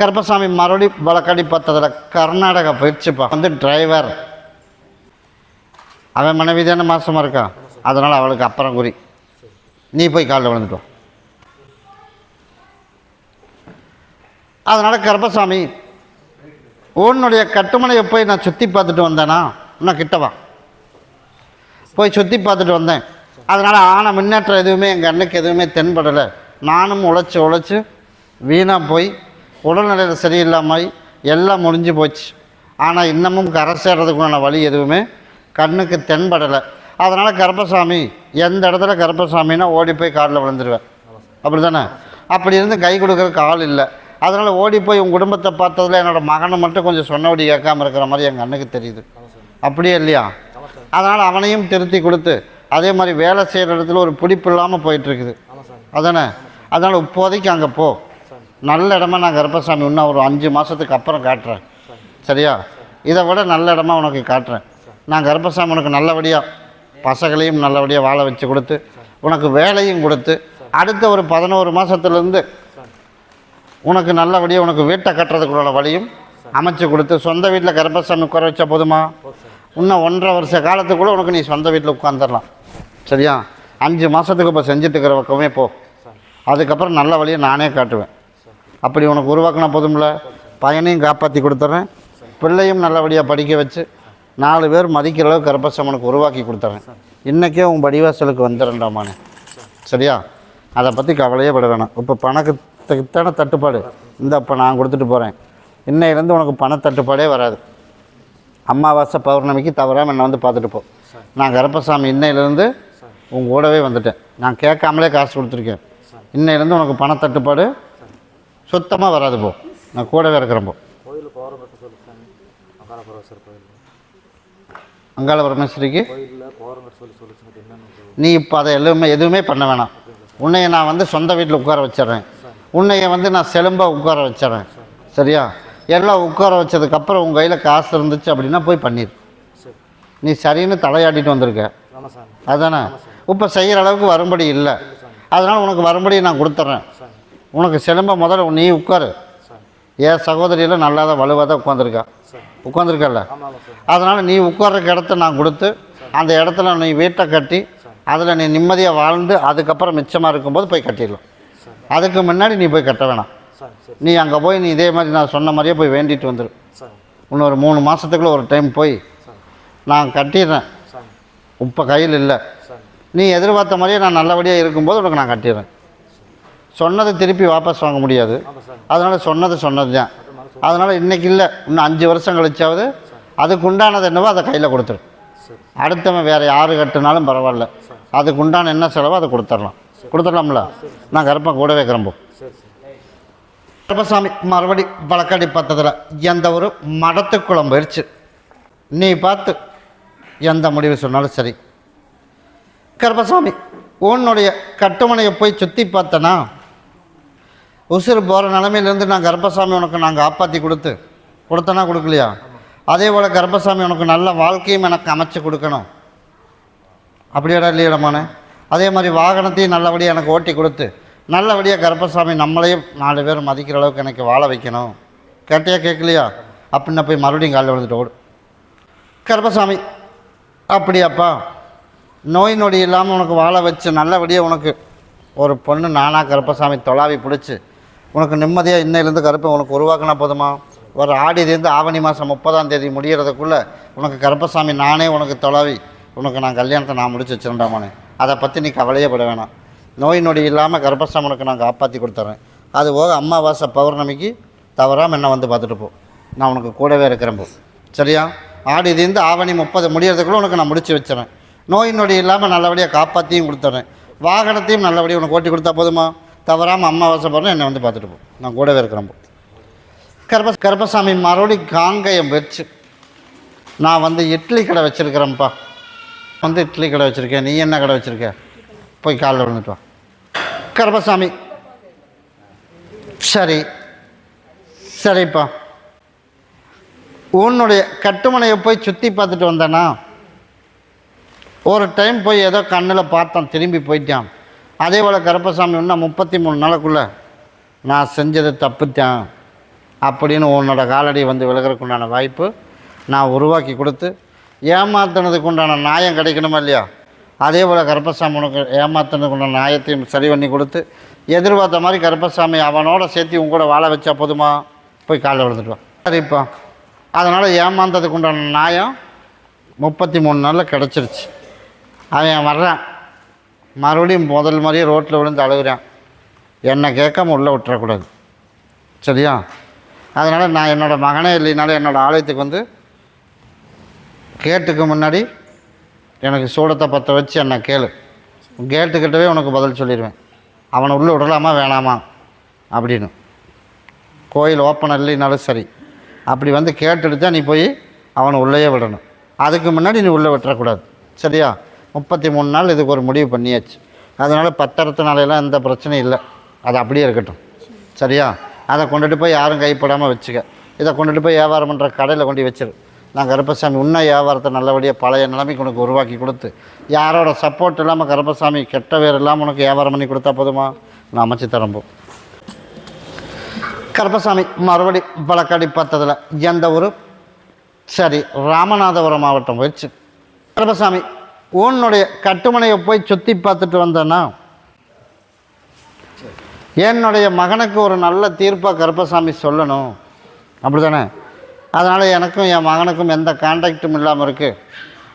கருப்பசாமி மறுபடி வழக்கடி பார்த்ததில் கர்நாடகா போயிடுச்சுப்பா வந்து டிரைவர் அவன் மனைவி தானே மாசமாக இருக்கா? அதனால் அவளுக்கு அப்புறம் குறி. நீ போய் காலில் விழுந்துட்டோம் அதனால் கருப்பசாமி உன்னுடைய கட்டுமனையை போய் நான் சுற்றி பார்த்துட்டு வந்தேனா? இன்னும் கிட்டவா போய் சுற்றி பார்த்துட்டு வந்தேன். அதனால் ஆன முன்னேற்றம் எதுவுமே எங்கள் அண்ணுக்கு எதுவுமே தென்படலை. நானும் உழைச்சி உழைச்சி வீணாக போய் உடல்நிலையில் சரியில்லாமல் எல்லாம் முடிஞ்சு போச்சு. ஆனால் இன்னமும் கரை சேர்றதுக்குண்டான வழி எதுவுமே கண்ணுக்கு தென்படலை. அதனால் கருப்பசாமி எந்த இடத்துல கருப்பசாமின்னா ஓடி போய் காலில் விழுந்துருவேன். அப்படி தானே அப்படி இருந்து கை கொடுக்கறதுக்கு ஆள் இல்லை. அதனால் ஓடி போய் உன் குடும்பத்தை பார்த்ததுல என்னோடய மகனை மட்டும் கொஞ்சம் சொன்னபடி கேட்காம இருக்கிற மாதிரி எங்கள் அண்ணுக்கு தெரியுது. அப்படியே இல்லையா? அதனால் அவனையும் திருத்தி கொடுத்து அதே மாதிரி வேலை செய்கிற இடத்துல ஒரு பிடிப்பு இல்லாமல் போயிட்டுருக்குது அதானே? அதனால் இப்போதைக்கு அங்கே போ. நல்ல இடமா நான் கருப்பசாமி இன்னும் ஒரு அஞ்சு மாதத்துக்கு அப்புறம் காட்டுறேன். சரியா? இதை விட நல்ல இடமா உனக்கு காட்டுறேன். நான் கருப்பசாமி உனக்கு நல்லபடியாக பசங்களையும் நல்லபடியாக வாழ வச்சு கொடுத்து உனக்கு வேலையும் கொடுத்து அடுத்த ஒரு பதினோரு மாதத்துலேருந்து உனக்கு நல்லபடியாக உனக்கு வீட்டை கட்டுறதுக்குள்ள வழியும் அமைச்சு கொடுத்து சொந்த வீட்டில் கருப்பசாமி உட்கார வச்சா போதுமா? இன்னும் ஒன்றரை வருஷ காலத்துக்குள்ளே உனக்கு நீ சொந்த வீட்டில் உட்காந்துடலாம் சரியா? அஞ்சு மாதத்துக்கு இப்போ செஞ்சுட்டு இருக்கிற பக்கமே போ. அதுக்கப்புறம் நல்ல வழியை நானே காட்டுவேன். அப்படி உனக்கு உருவாக்கினா போதும்ல? பையனையும் காப்பாற்றி கொடுத்துட்றேன் பிள்ளையும் நல்லபடியாக படிக்க வச்சு நாலு பேர் மதிக்கிற அளவுக்கு கருப்பசாமனுக்கு உருவாக்கி கொடுத்துட்றேன் இன்றைக்கே உன் படிவாசலுக்கு வந்துடுறேன்டாமானே. சரியா? அதை பற்றி கவலையே பட வேணாம். இப்போ பணத்துக்குத்தான தட்டுப்பாடு. இந்த இப்போ நான் கொடுத்துட்டு போகிறேன் இன்னையிலேருந்து உனக்கு பணத்தட்டுப்பாடே வராது. அமாவாசை பௌர்ணமிக்கு தவறாமல் என்னை வந்து பார்த்துட்டு போ. நான் கருப்பசாமி இன்னையிலேருந்து உங்கள் கூடவே வந்துட்டேன். நான் கேட்காமலே காசு கொடுத்துருக்கேன். இன்னையிலேருந்து உனக்கு பணத்தட்டுப்பாடு சுத்தமாக வராது போ. நான் கூடவே இருக்கிறேன் போ. கோயில். போகிற மட்டும் சொல்லு சாமி அங்காள பரவசர் கோயில்? அங்காள பரமேஸ்வரிக்கு நீ இப்போ அதை எதுவுமே எதுவுமே பண்ண வேணாம். உன்னைய நான் வந்து சொந்த வீட்டில் உட்கார வச்சிடுறேன். உன்னைய வந்து நான் செலும்பாக உட்கார வச்சிடுறேன். சரியா? எல்லாம் உட்கார வச்சதுக்கப்புறம் உன் கையில் காசு இருந்துச்சு அப்படின்னா போய் பண்ணிடு நீ சரின்னு தலையாட்டிட்டு வந்திருக்க. அதானே? இப்போ செய்கிற அளவுக்கு வரும்படி இல்லை. அதனால் உனக்கு வரும்படி நான் கொடுத்துட்றேன். உனக்கு செலும்ப முதல்ல நீ உட்காரு. என் சகோதரியில் நல்லா தான் வலுவாக தான் உட்காந்துருக்கா உட்காந்துருக்கல அதனால் நீ உட்கார்றக்கு இடத்த நான் கொடுத்து அந்த இடத்துல நீ வீட்டை கட்டி அதில் நீ நிம்மதியாக வாழ்ந்து அதுக்கப்புறம் மிச்சமாக இருக்கும்போது போய் கட்டிடலாம். அதுக்கு முன்னாடி நீ போய் கட்ட வேணாம். நீ அங்கே போய் நீ இதே மாதிரி நான் சொன்ன மாதிரியே போய் வேண்டிட்டு வந்துடு சாமி இன்னொரு மூணு மாதத்துக்குள்ளே ஒரு டைம் போய் நான் கட்டிடுறேன். இப்போ கையில் இல்லை. நீ எதிர்பார்த்த மாதிரியே நான் நல்லபடியாக இருக்கும்போது உனக்கு நான் கட்டிடுறேன். சொன்னதை திருப்பி வாபஸ் வாங்க முடியாது. அதனால் சொன்னது சொன்னது தான். அதனால் இன்றைக்கி இல்லை. இன்னும் அஞ்சு வருஷம் கழிச்சாவது அதுக்கு உண்டானது என்னவோ அதை கையில் கொடுத்துரு. அடுத்தவன் வேறு யார் கட்டுனாலும் பரவாயில்ல. அதுக்கு உண்டான என்ன செலவோ அதை கொடுத்துடலாம் கொடுத்துடலாம்ல? நான் கருப்பன் கூட வைக்கிறேன் போ. சரி சரி. கருப்பசாமி மறுபடி வழக்கடி பார்த்ததில் எந்த ஒரு மடத்துக்குளம் போயிடுச்சு நீ பார்த்து எந்த முடிவு சொன்னாலும் சரி. கருப்பசாமி உன்னுடைய கட்டுமனையை போய் சுற்றி பார்த்தனா உசுறு போகிற நிலமையிலேருந்து நான் கர்ப்பசாமி உனக்கு நாங்கள் காப்பாற்றி கொடுத்து கொடுத்தனா கொடுக்கலையா? அதே போல் கர்ப்பசாமி உனக்கு நல்ல வாழ்க்கையும் எனக்கு அமைச்சு கொடுக்கணும். அப்படியாடா இல்லையடமானே அதே மாதிரி வாகனத்தையும் நல்லபடியாக எனக்கு ஓட்டி கொடுத்து நல்லபடியாக கர்ப்பசாமி நம்மளையும் நாலு பேர் மதிக்கிற அளவுக்கு எனக்கு வாழ வைக்கணும். கேட்டியா கேட்கலையா? அப்படின்னு போய் மறுபடியும் காலையில் விழுந்துட்டு ஓடு. கர்ப்பசாமி அப்படியாப்பா? நோய் நொடி இல்லாமல் உனக்கு வாழ வச்சு நல்லபடியாக உனக்கு ஒரு பொண்ணு நானாக கருப்பசாமி தொலாவி பிடிச்சி உனக்கு நிம்மதியாக இன்னையிலேருந்து கருப்பை உனக்கு உருவாக்கினா போதுமா? ஒரு ஆடியிலேருந்து ஆவணி மாதம் முப்பதாம் தேதி முடிகிறதுக்குள்ளே உனக்கு கருப்பசாமி நானே உனக்கு தொலாவி உனக்கு நான் கல்யாணத்தை நான் முடிச்சு வச்சிருந்தாமானே. அதை பற்றி நீ கவலையே பட வேணாம். நோய் நொடி இல்லாமல் கருப்பசாமி உனக்கு நான் காப்பாற்றி கொடுத்துட்றேன் அது போக அமாவாசை பௌர்ணமிக்கு தவறாமல் என்ன வந்து பார்த்துட்டு போ. நான் உனக்கு கூடவே இருக்கிறேன் போ. சரியா? ஆடி ஆவணி முப்பது முடியறதுக்குள்ள உனக்கு நான் முடிச்சு வச்சுறேன். நோய் நொடி இல்லாமல் நல்லபடியாக காப்பாற்றியும் கொடுத்துட்றேன் வாகனத்தையும் நல்லபடியாக உனக்கு ஓட்டி கொடுத்தா போதுமா? தவறாமல் அம்மாவாசை போகிறேன் என்னை வந்து பார்த்துட்டு போ. நான் கூடவே இருக்கிறேன் போ. கருப்ப கருப்பசாமி மறுபடி காங்கயம் வச்சு. நான் வந்து இட்லி கடை வச்சுருக்கிறேன்ப்பா. வந்து இட்லி கடை வச்சுருக்கேன் நீ என்ன கடை வச்சுருக்க? போய் காலில் விழுந்துட்டு வா. கருப்பசாமி. சரி. சரிப்பா. உன்னுடைய கட்டுமனையை போய் சுற்றி பார்த்துட்டு வந்தேன்னா ஒரு டைம் போய் ஏதோ கண்ணில் பார்த்தான் திரும்பி போயிட்டான். அதே போல் கருப்பசாமி ஒன்றா முப்பத்தி மூணு நாளுக்குள்ளே நான் செஞ்சது தப்புத்தான் அப்படின்னு உன்னோட காலடி வந்து விலகிறதுக்கு உண்டான வாய்ப்பு நான் உருவாக்கி கொடுத்து ஏமாத்துனதுக்கு உண்டான நியாயம் கிடைக்கணுமா இல்லையா? அதே போல் கருப்பசாமி உனக்கு ஏமாத்துனதுக்கு உண்டான நியாயத்தையும் சரி பண்ணி கொடுத்து எதிர்பார்த்த மாதிரி கருப்பசாமி அவனோட சேர்த்து உங்க கூட வாழ வச்சா போதுமா? போய் காலை விழுந்துட்டு சரிப்பா அதனால் ஏமாந்ததுக்கு உண்டான நியாயம் முப்பத்தி மூணு நாளில் கிடச்சிருச்சு. அவன் வர்றான். மறுபடியும் முதல் மாதிரியே ரோட்டில் விழுந்து அழுகிறேன். என்னை கேட்காம உள்ளே விட்டுறக்கூடாது. சரியா? அதனால் நான் என்னோடய மகனே இல்லைனாலும் என்னோடய ஆலயத்துக்கு வந்து கேட்டுக்கு முன்னாடி எனக்கு சூடத்தை பற்ற வச்சு என்னை கேளு. கேட்டுக்கிட்டவே உனக்கு பதில் சொல்லிடுவேன். அவனை உள்ளே விடலாமா வேணாமா? அப்படின்னு. கோயில் ஓப்பன் இல்லைனாலும் சரி. அப்படி வந்து கேட்டுட்டு தான் நீ போய் அவனை உள்ளேயே விடணும். அதுக்கு முன்னாடி நீ உள்ளே விட்டுறக்கூடாது. சரியா? முப்பத்தி மூணு நாள் இதுக்கு ஒரு முடிவு பண்ணியாச்சு. அதனால் பத்திரத்தினாலெல்லாம் எந்த பிரச்சனையும் இல்லை. அது அப்படியே இருக்கட்டும். சரியா? அதை கொண்டுட்டு போய் யாரும் கைப்படாமல் வச்சுக்க. இதை கொண்டுட்டு போய் வியாபாரம் பண்ணுற கடையில் கொண்டு வச்சிரு. நான் கருப்பசாமி உன்ன வியாபாரத்தை நல்லபடியாக பழைய நிலைமைக்கு உனக்கு உருவாக்கி கொடுத்து யாரோட சப்போர்ட் இல்லாமல் கருப்பசாமி கெட்ட பேர் இல்லாமல் உனக்கு வியாபாரம் பண்ணி கொடுத்தா போதுமா? நான் அமைச்சு தரம்போ கருப்பசாமி மறுபடி வழக்கடி பார்த்ததில் எந்த ஒரு சரி ராமநாதபுரம் மாவட்டம் போயிடுச்சு. கருப்பசாமி உன்னுடைய கட்டுமனையை போய் சுற்றி பார்த்துட்டு வந்தேன்னா என்னுடைய மகனுக்கு ஒரு நல்ல தீர்ப்பாக கருப்பசாமி சொல்லணும். அப்படி தானே அதனால் எனக்கும் என் மகனுக்கும் எந்த கான்டாக்டும் இல்லாமல் இருக்குது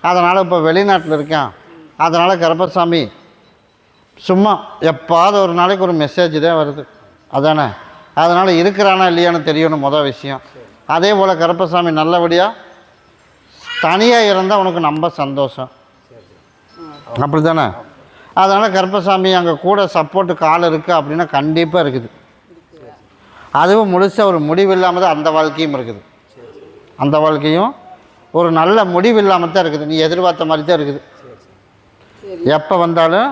அதனால் இப்போ வெளிநாட்டில் இருக்கேன். அதனால் கருப்பசாமி சும்மா எப்பாவது ஒரு நாளைக்கு ஒரு மெசேஜ் தான் வருது. அதானே? அதனால் இருக்கிறானா இல்லையான்னு தெரியணும் மொதல் விஷயம். அதே போல் கருப்பசாமி நல்லபடியாக தனியாக இருந்தால் உனக்கு ரொம்ப சந்தோஷம். அப்படி தானே அதனால் கருப்பசாமி அங்கே கூட சப்போர்ட்டு கால் இருக்குது அப்படின்னா கண்டிப்பாக இருக்குது. அதுவும் முழுசாக ஒரு முடிவு இல்லாமல் தான் அந்த வாழ்க்கையும் இருக்குது. அந்த வாழ்க்கையும் ஒரு நல்ல முடிவு இல்லாமல் தான் இருக்குது. நீ எதிர்பார்த்த மாதிரி தான் இருக்குது. எப்போ வந்தாலும்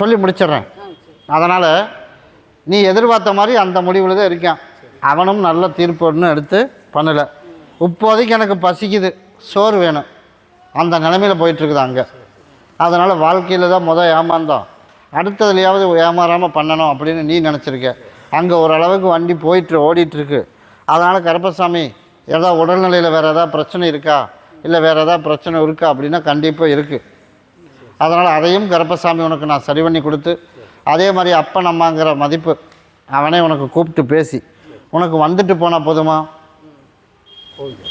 சொல்லி முடிச்சிடுறேன். அதனால் நீ எதிர்பார்த்த மாதிரி அந்த முடிவில் தான் இருக்கான். அவனும் நல்ல தீர்ப்பு எடுத்து பண்ணலை. இப்போதைக்கு எனக்கு பசிக்குது. சோறு வேணும். அந்த நிலமையில் போயிட்டுருக்குது அங்கே. அதனால் வாழ்க்கையில் தான் முதல் ஏமாந்தோம். அடுத்ததுலையாவது ஏமாறாமல் பண்ணணும் அப்படின்னு நீ நினச்சிருக்க. அங்கே ஓரளவுக்கு வண்டி போயிட்டு ஓடிட்டுருக்கு. அதனால் கருப்பசாமி ஏதாவது உடல்நிலையில் வேறு ஏதாவது பிரச்சனை இருக்கா? இல்லை வேறு ஏதாவது பிரச்சனை இருக்கா? அப்படின்னா கண்டிப்பாக இருக்குது அதனால் அதையும் கருப்பசாமி உனக்கு நான் சரி பண்ணி கொடுத்து அதே மாதிரி அப்பன் அம்மாங்கிற மதிப்பு அவனே உனக்கு கூப்பிட்டு பேசி உனக்கு வந்துட்டு போனால் போதுமா?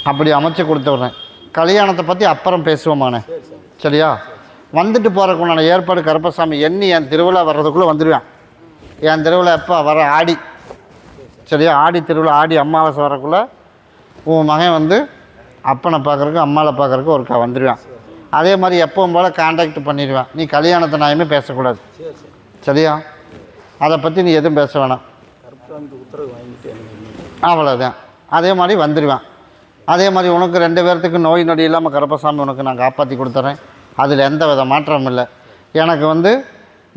அப்படி அமைச்சு கொடுத்துட்றேன். கல்யாணத்தை பற்றி அப்புறம் பேசுவோமாண்ணே. சரியா? வந்துட்டு போகிறதுக்கு உண்டான ஏற்பாடு கருப்பசாமி எண்ணி என் திருவிழா வர்றதுக்குள்ளே வந்துடுவேன் என் திருவிழா எப்போ? வர ஆடி. சரியா? ஆடி திருவிழா ஆடி அமாவாசை வரக்குள்ளே உன் மகன் வந்து அப்பனை பார்க்குறக்கு அம்மாவை பார்க்குறக்கு ஒருக்கா வந்துடுவேன் அதே மாதிரி எப்பவும் போல் காண்டாக்ட் பண்ணிடுவேன். நீ கல்யாணத்தை நாயுமே பேசக்கூடாது. சரியா? அதை பற்றி நீ எதுவும் பேச வேணாம். அவ்வளோதான் அதே மாதிரி வந்துடுவேன் அதே மாதிரி உனக்கு ரெண்டு பேர்த்துக்கு நோய் நொடி இல்லாமல் கருப்பசாமி உனக்கு நான் காப்பாற்றி கொடுத்துறேன். அதில் எந்த வித மாற்றமும் இல்லை. எனக்கு வந்து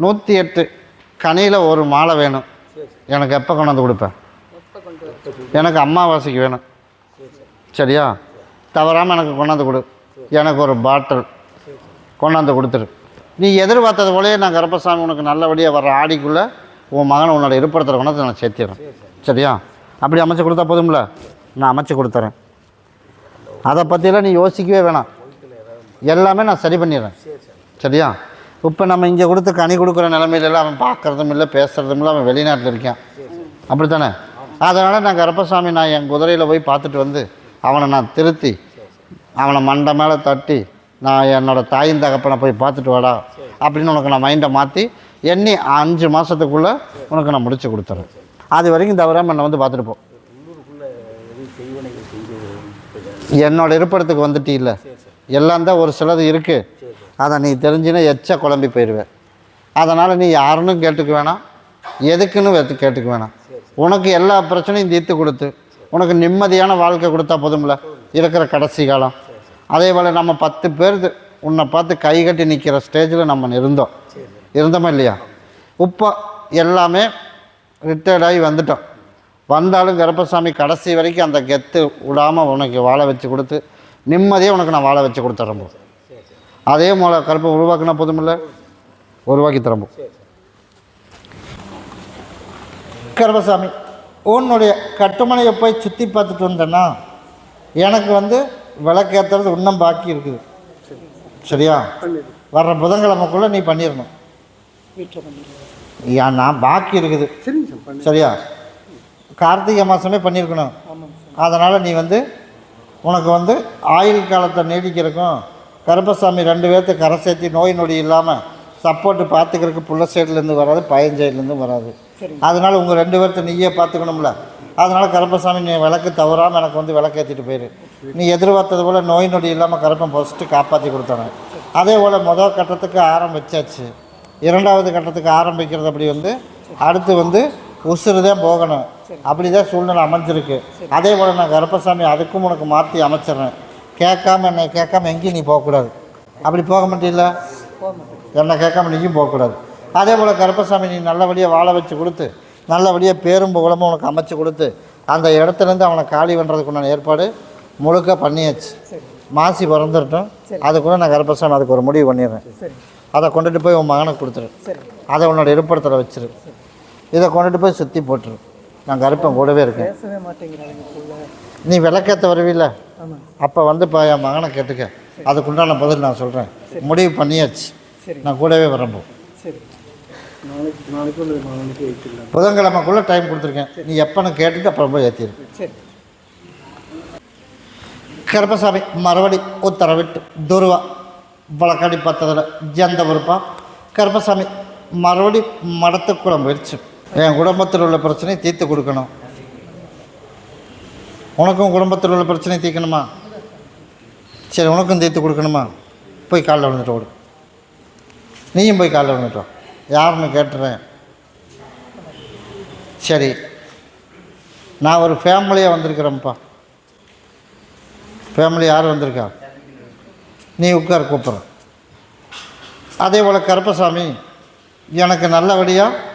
நூற்றி எட்டு கனியில் ஒரு மாலை வேணும். எனக்கு எப்போ கொண்டு வந்து கொடுப்பேன் எனக்கு அம்மாவாசைக்கு வேணும். சரியா? தவறாமல் எனக்கு கொண்டாந்து கொடு. எனக்கு ஒரு பாட்டில் கொண்டாந்து கொடுத்துரு. நீ எதிர்பார்த்தது போலயே நான் கருப்பசாமி உனக்கு நல்லபடியாக வர ஆடிக்குள்ளே உன் மகனை உன்னோட இருப்பிடத்தில் கொண்டாந்து நான் சேர்த்திடுறேன். சரியா? அப்படி அமைச்சு கொடுத்தா போதும்ல? நான் அமைச்சு கொடுத்துறேன். அதை பற்றிலாம் நீ யோசிக்கவே வேணாம். எல்லாமே நான் சரி பண்ணிடுறேன். சரியா? இப்போ நம்ம இங்கே கொடுத்து கனி கொடுக்குற நிலமையில அவன் பார்க்குறதும் இல்லை பேசுகிறதும் இல்லை அவன் வெளிநாட்டில் இருக்கான். அப்படி தானே அதனால் நான் கருப்பசாமி நான் என் குதிரையில் போய் பார்த்துட்டு வந்து அவனை நான் திருத்தி அவனை மண்டை மேலே தட்டி நான் என்னோட தாயின் தகப்பனை போய் பார்த்துட்டு வாடா அப்படின்னு உனக்கு நான் மைண்டை மாற்றி எண்ணி அஞ்சு மாதத்துக்குள்ளே உனக்கு நான் முடிச்சு கொடுத்துறேன். அது வரைக்கும் தவறாமல் என்னை வந்து பார்த்துட்டு போ. என்னோட இருப்பிடத்துக்கு வந்துட்டு இல்லை எல்லாம் தான் ஒரு சிலது இருக்குது அதை நீ தெரிஞ்சுன்னா எச்ச குழம்பி போயிடுவேன் அதனால் நீ யாருன்னு கேட்டுக்க வேணாம். எதுக்குன்னு கேட்டுக்க வேணாம். உனக்கு எல்லா பிரச்சனையும் தீர்த்து கொடுத்து உனக்கு நிம்மதியான வாழ்க்கை கொடுத்தா போதும்ல? இருக்கிற கடைசி காலம். அதே போல் நம்ம பத்து பேர் உன்னை பார்த்து கை கட்டி நிற்கிற ஸ்டேஜில் நம்ம இருந்தோம் இருந்தோமா இல்லையா? இப்போ எல்லாமே ரிட்டையர்ட் ஆகி வந்துட்டோம். வந்தாலும் கருப்பசாமி கடைசி வரைக்கும் அந்த கெத்து விடாமல் உனக்கு வாழ வச்சு கொடுத்து நிம்மதியாக உனக்கு நான் வாழ வச்சு கொடுத்துறம்போ அதே போல் கருப்பை உருவாக்குனா போதுமில்ல? உருவாக்கி தரம்போ கருப்பசாமி உன்னுடைய கட்டுமனையை போய் சுற்றி பார்த்துட்டு வந்தேன்னா எனக்கு வந்து விளக்கேற்றுறது இன்னும் பாக்கி இருக்குது. சரியா? வர்ற புதன்கிழமைக்குள்ளே நீ பண்ணிடணும். ஏன் நான் பாக்கி இருக்குது. சரியா? கார்த்திகை மாதமே பண்ணியிருக்கணும். அதனால் நீ வந்து உனக்கு வந்து ஆயுள் காலத்தை நீடிக்கிறதுக்கும் கருப்பசாமி ரெண்டு பேர்த்து கரை சேர்த்தி நோய் நொடி இல்லாமல் சப்போர்ட்டு பார்த்துக்கிறதுக்கு புள்ள சைட்லேருந்து வராது பையன் சைட்லேருந்து வராது. அதனால் உங்கள் ரெண்டு பேர்த்த நீயே பார்த்துக்கணும்ல. அதனால் கருப்பசாமி நீ விளக்கு தவறாமல் எனக்கு வந்து விளக்கேற்றிட்டு போயிரு. நீ எதிர்பார்த்தது போல் நோய் நொடி இல்லாமல் கருப்பன் ஃபஸ்ட்டு காப்பாற்றி கொடுத்தாங்க அதே போல் முதல் கட்டத்துக்கு ஆரம்பிச்சாச்சு. இரண்டாவது கட்டத்துக்கு ஆரம்பிக்கிறது அப்படி வந்து அடுத்து வந்து உசுறு தான் போகணும். அப்படி தான் சூழ்நிலை அமைஞ்சிருக்கு. அதே போல் நான் கருப்பசாமி அதுக்கும் உனக்கு மாற்றி அமைச்சிடுறேன். கேட்காம என்னை கேட்காம எங்கேயும் நீ போகக்கூடாது. அப்படி போக மாட்டேன். என்னை கேட்காம நீயும் போகக்கூடாது. அதே போல் கருப்பசாமி நீ நல்லபடியாக வாழ வச்சு கொடுத்து நல்லபடியாக பேரும் புகழமும் உனக்கு அமைச்சு கொடுத்து அந்த இடத்துலேருந்து அவனை காலி பண்ணுறதுக்கு உண்டான ஏற்பாடு முழுக்க பண்ணியாச்சு. மாசி பிறந்துட்டோம் அதுக்குள்ள நான் கருப்பசாமி அதுக்கு ஒரு முடிவு பண்ணிடுறேன். அதை கொண்டுட்டு போய் உன் மகனுக்கு கொடுத்துரு. அதை உன்னோட இருப்பிடத்தில் வச்சிரு. இதை கொண்டுட்டு போய் சுற்றி போட்டுரு. நான் கருப்பன் கூடவே இருக்கேன். பேசவே மாட்டேங்கிறாங்க புள்ள நீ விளக்கேற்ற வருவில்ல? அப்போ வந்து இப்போ என் மகனை கேட்டுக்க. அதுக்குண்டான பதில் நான் சொல்கிறேன் முடிவு பண்ணியாச்சு. சரி. நான் கூடவே வரம்போ புதன்கிழமைக்குள்ளே டைம் கொடுத்துருக்கேன். நீ எப்போன்னு கேட்டுட்டு அப்புறம் போய் ஏற்றிரு சரி. கருப்பசாமி மறுபடி உத்தரவிட்டு துருவா. வழக்காடி பார்த்ததில் ஜந்த பொறுப்பா? கருப்பசாமி மறுபடி மடத்துக்குளம் போயிடுச்சு என் குடும்பத்தில் உள்ள பிரச்சனையை தீர்த்து கொடுக்கணும். உனக்கும் குடும்பத்தில் உள்ள பிரச்சனையை தீர்க்கணுமா? சரி உனக்கும் தீர்த்து கொடுக்கணுமா? போய் காலில் விழுந்துட்டு ஓடு. நீயும் போய் காலில் விழுந்துட்டு யாருன்னு கேட்டுறேன். சரி. நான் ஒரு ஃபேமிலியாக வந்திருக்கிறேன்ப்பா. ஃபேமிலி யார் வந்திருக்கா? நீ உட்கார் கூப்பிட்றேன். அதே போல் கருப்பசாமி எனக்கு நல்லபடியாக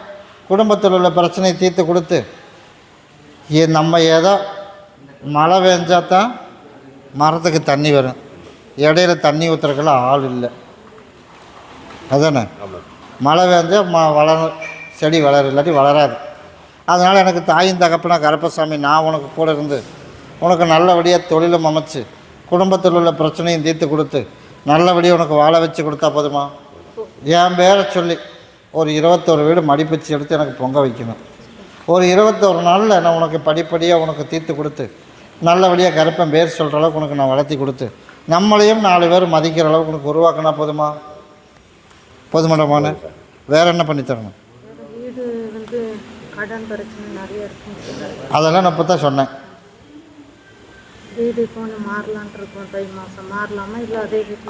குடும்பத்தில் உள்ள பிரச்சனையை தீர்த்து கொடுத்து ஏ- நம்ம ஏதோ மழை பெஞ்சா தான் மரத்துக்கு தண்ணி வரும். இடையில தண்ணி ஊற்றுறக்கெல்லாம் ஆள் இல்லை. அதானே? மழை பெஞ்சா ம வளர செடி வளரும் இல்லாட்டி வளராது. அதனால் எனக்கு தாயும் தகப்பனா கருப்பசாமி நான் உனக்கு கூட இருந்து உனக்கு நல்லபடியாக தொழிலும் அமைச்சு குடும்பத்தில் உள்ள பிரச்சனையும் தீர்த்து கொடுத்து நல்லபடியாக உனக்கு வாழ வச்சு கொடுத்தா போதுமா? என் பேரை சொல்லி ஒரு இருபத்தோரு வீடு மடிப்பிச்சு எடுத்து எனக்கு பொங்க வைக்கணும். ஒரு இருபத்தோரு நாளில் நான் உனக்கு படிப்படியாக உனக்கு தீர்த்து கொடுத்து நல்லபடியாக கருப்பன் பேர் சொல்கிற அளவுக்கு உனக்கு நான் வளர்த்தி கொடுத்து நம்மளையும் நாலு பேர் மதிக்கிற அளவுக்கு உனக்கு உருவாக்கினா போதுமா? போதுமாடமான வேறு என்ன பண்ணி தரணும்? வீடு வந்து கடன் பிரச்சனை நிறைய இருக்குன்னு சொன்னாங்க அதெல்லாம் நான் இப்போ தான் சொன்னேன்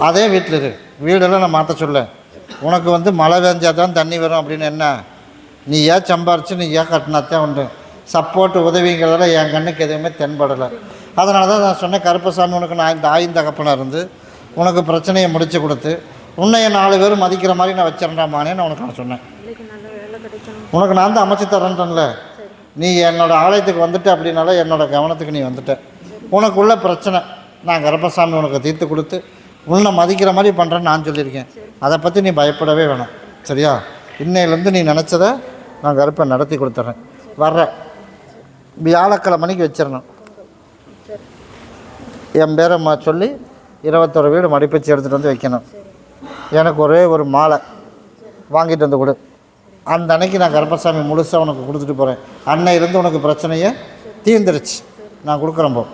அதே வீட்டில் இரு. வீடெல்லாம் நான் மாற்ற சொல்ல உனக்கு வந்து மழை பெஞ்சா தான் தண்ணி வரும் அப்படின்னு என்ன? நீ ஏன் சம்பாரிச்சு நீ ஏன் கட்டினாத்தான் உண்டு. சப்போர்ட் உதவிங்கிறதெல்லாம் என் கண்ணுக்கு எதுவுமே தென்படலை. அதனால தான் நான் சொன்னேன் கருப்பசாமி உனக்கு நான் இந்த ஆயின் தகப்பனாக இருந்து உனக்கு பிரச்சனையை முடிச்சு கொடுத்து உன்னைய நாலு பேர் மதிக்கிற மாதிரி நான் வச்சிடறாமானே நான் உனக்கு நான் சொன்னேன். உனக்கு நான் தான் அமைச்சு தரேன்ட்டேன்ல. நீ என்னோட ஆலயத்துக்கு வந்துட்ட அப்படின்னால என்னோட கவனத்துக்கு நீ வந்துட்ட. உனக்குள்ள பிரச்சனை. நான் கருப்பசாமி உனக்கு தீர்த்து கொடுத்து உன்னை மதிக்கிற மாதிரி பண்ணுறேன்னு நான் சொல்லியிருக்கேன். அதை பற்றி நீ பயப்படவே வேணாம். சரியா? இன்னையிலேருந்து நீ நினச்சதை நான் கருப்பை நடத்தி கொடுத்துட்றேன் வர்ற. வியாழக்கிழமை மணிக்கு வச்சிடணும். என் பேரை மா சொல்லி இருபத்தொரு வீடு மடிப்பிச்சு எடுத்துகிட்டு வந்து வைக்கணும். எனக்கு ஒரே ஒரு மாலை வாங்கிட்டு வந்து கொடு. அந்த அன்னைக்கு நான் கருப்பசாமி முழுசாக உனக்கு கொடுத்துட்டு போகிறேன் அன்னையிலேருந்து உனக்கு பிரச்சனையை தீர்ந்துருச்சு. நான் கொடுக்குறேன் போ.